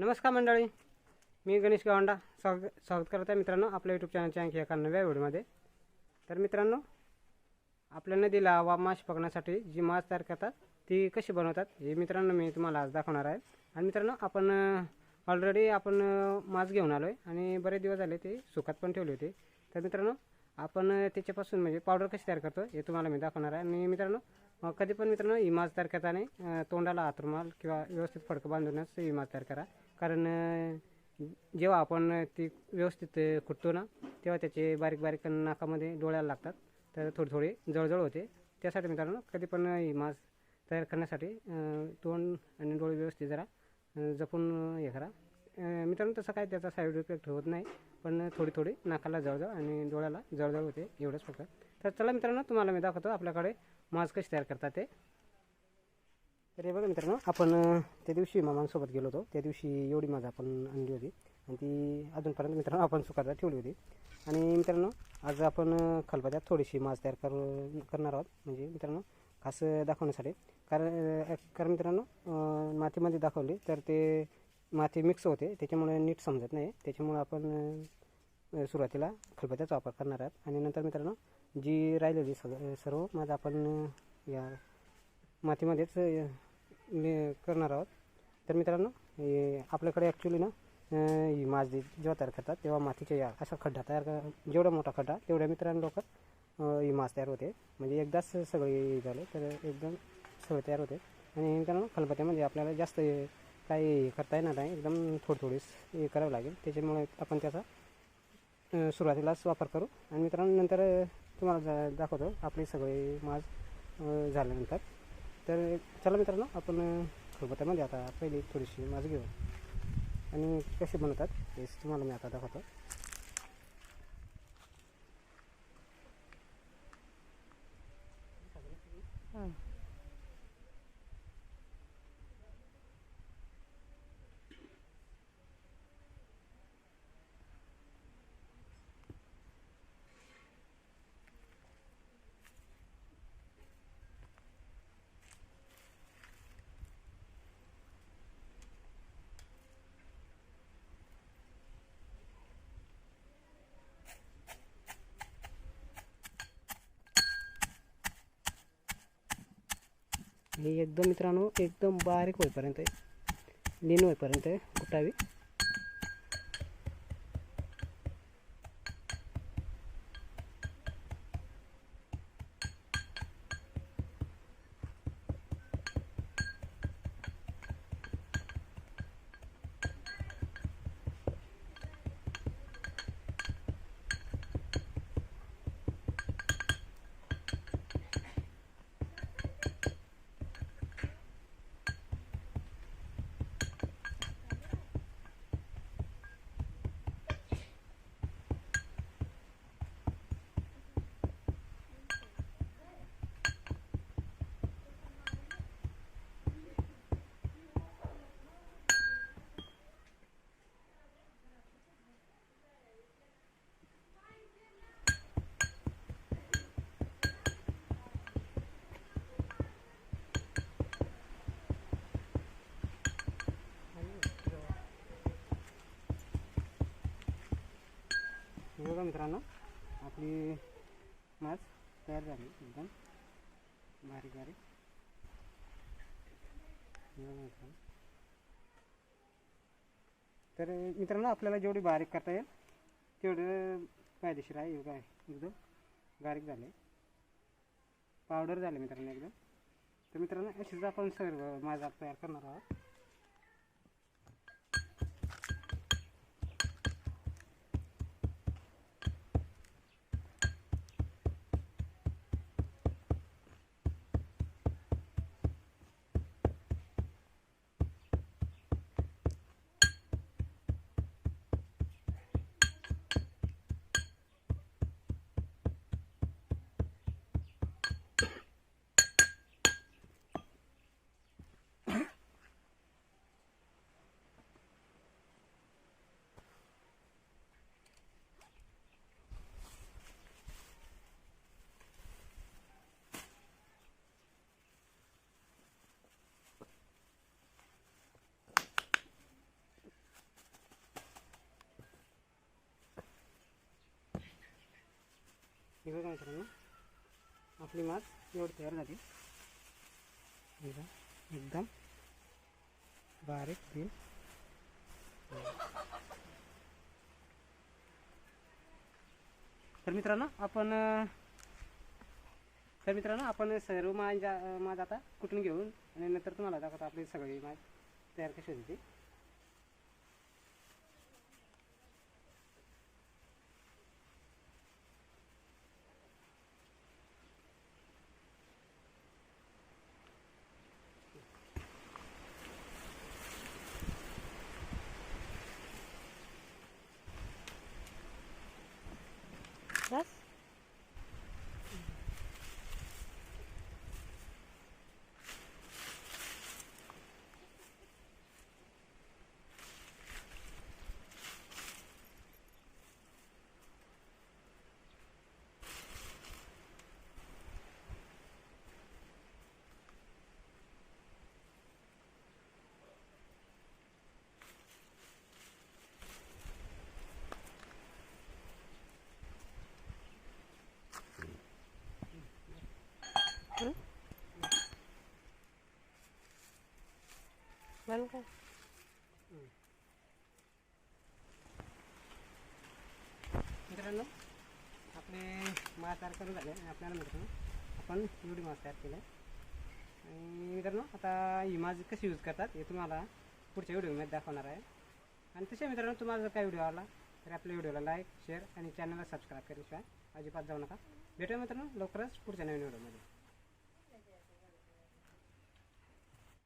नमस्कार मंडळी. मी गणेश गावंडा. स्वागत स्वागत करत आहे मित्रांनो आपल्या यूट्यूब चॅनलच्या आणखी एका नव्या व्हिडिओमध्ये. तर मित्रांनो आपल्या नदीला वा माश पकडण्यासाठी जी मास तयार करतात ती कशी बनवतात हे मित्रांनो मी तुम्हाला आज दाखवणार आहे. आणि मित्रांनो आपण ऑलरेडी आपण मास घेऊन आलो आहे आणि बरेच दिवस झाले ते सुखात पण ठेवले होते. तर मित्रांनो आपण त्याच्यापासून म्हणजे पावडर कशी तयार करतो हे तुम्हाला मी दाखवणार आहे. आणि मित्रांनो कधी पण मित्रांनो ही मास तयार करताना तोंडाला हातरुमाल किंवा व्यवस्थित फडकं बांधूनच ही मास तयार करा. कारण जेव्हा आपण ती व्यवस्थित खुटतो ना तेव्हा त्याचे बारीक बारीक नाकामध्ये डोळ्याला लागतात. तर थोडी थोडी जळजळ होते. त्यासाठी मित्रांनो कधी पण ही मास तयार करण्यासाठी तोंड आणि डोळे व्यवस्थित जरा जपून हे करा. मित्रांनो तसं काय त्याचा साईड इफेक्ट होत नाही पण थोडी थोडी नाकाला जळजळ आणि डोळ्याला जळजळ होते एवढंच फक्त तर चला मित्रांनो तुम्हाला मी दाखवतो आपल्याकडे मास्क कशी तयार करतात ते. तर हे बघा मित्रांनो आपण त्या दिवशी मामांसोबत गेलो होतो. त्या दिवशी एवढी माज आपण आणली होती. आणि ती अजूनपर्यंत मित्रांनो आपण सुकायला ठेवली होती. आणि मित्रांनो आज आपण खलबत्यात थोडीशी मास तयार कर करणार आहोत. म्हणजे मित्रांनो खास दाखवण्यासाठी. कारण कारण मित्रांनो मातीमध्ये दाखवली तर ते माती मिक्स होते. त्याच्यामुळे नीट समजत नाही. त्याच्यामुळे आपण सुरुवातीला खलबत्याचा वापर करणार आहात. आणि नंतर मित्रांनो जी राहिलेली सग सर्व माझं आपण या मातीमध्येच मी करणार आहोत. तर मित्रांनो आपल्याकडे ॲक्च्युली ना ही मास जेव्हा तयार करतात तेव्हा मातीच्या या असा खड्डा तयार कर जेवढा मोठा खड्डा तेवढ्या मित्रांनो लवकर ही मास तयार होते. म्हणजे एकदाच सगळे झाले तर एकदम सगळे तयार होते. आणि मित्रांनो खलबत्यामध्ये आपल्याला जास्त काही करता येणार नाही एकदम थोडी थोडीच हे करावं लागेल. त्याच्यामुळे आपण त्याचा सुरुवातीलाच वापर करू. आणि मित्रांनो नंतर तुम्हाला जा- दाखवतो आपले सगळे मास झाल्यानंतर. तर चला मित्रांनो आपण अ, आता पहिली थोडीशी मास घेऊ. आणि कसे बनवतात हेच तुम्हाला मी आता दाखवतो. हां. एकदम मित्रांनो एकदम बारीक होईपर्यंत लीन होईपर्यंत कुटावी. मित्रांनो आपली मास तयार झाली एकदम. बारीक बारीक. तर मित्रांनो आपल्याला जेवढी बारीक करता येईल तेवढं फायदेशीर आहे योगा आहे. एकदम बारीक झाले. पावडर झाले मित्रांनो एकदम. तर मित्रांनो अशीच आपण सर्व माझा तयार करणार आहोत. हे बघा मित्रांनो. आपली मास एवढी तयार झाली. बघा, एकदम बारीक बिल तर मित्रांनो आपण तर मित्रांनो आपण सर्व माझ्या माझा आता कुठून घेऊन आणि नंतर तुम्हाला दाखवतो आपली सगळी माज तयार कशी होती ती. बंद कर मित्रांनो आपले मास तयार करून झाले आणि आपल्याला मित्रांनो आपण एवढी मास तयार केलं आणि मित्रांनो आता ही मास कशी यूज करतात हे तुम्हाला पुढच्या व्हिडिओमध्ये दाखवणार आहे. आणि तसे मित्रांनो तुम्हाला जर काय व्हिडिओ आला तर आपल्या व्हिडिओला लाईक शेअर आणि चॅनलला सबस्क्राईब केल्याशिवाय अजिबात जाऊ नका. भेटूया मित्रांनो लवकरच पुढच्या नवीन व्हिडिओमध्ये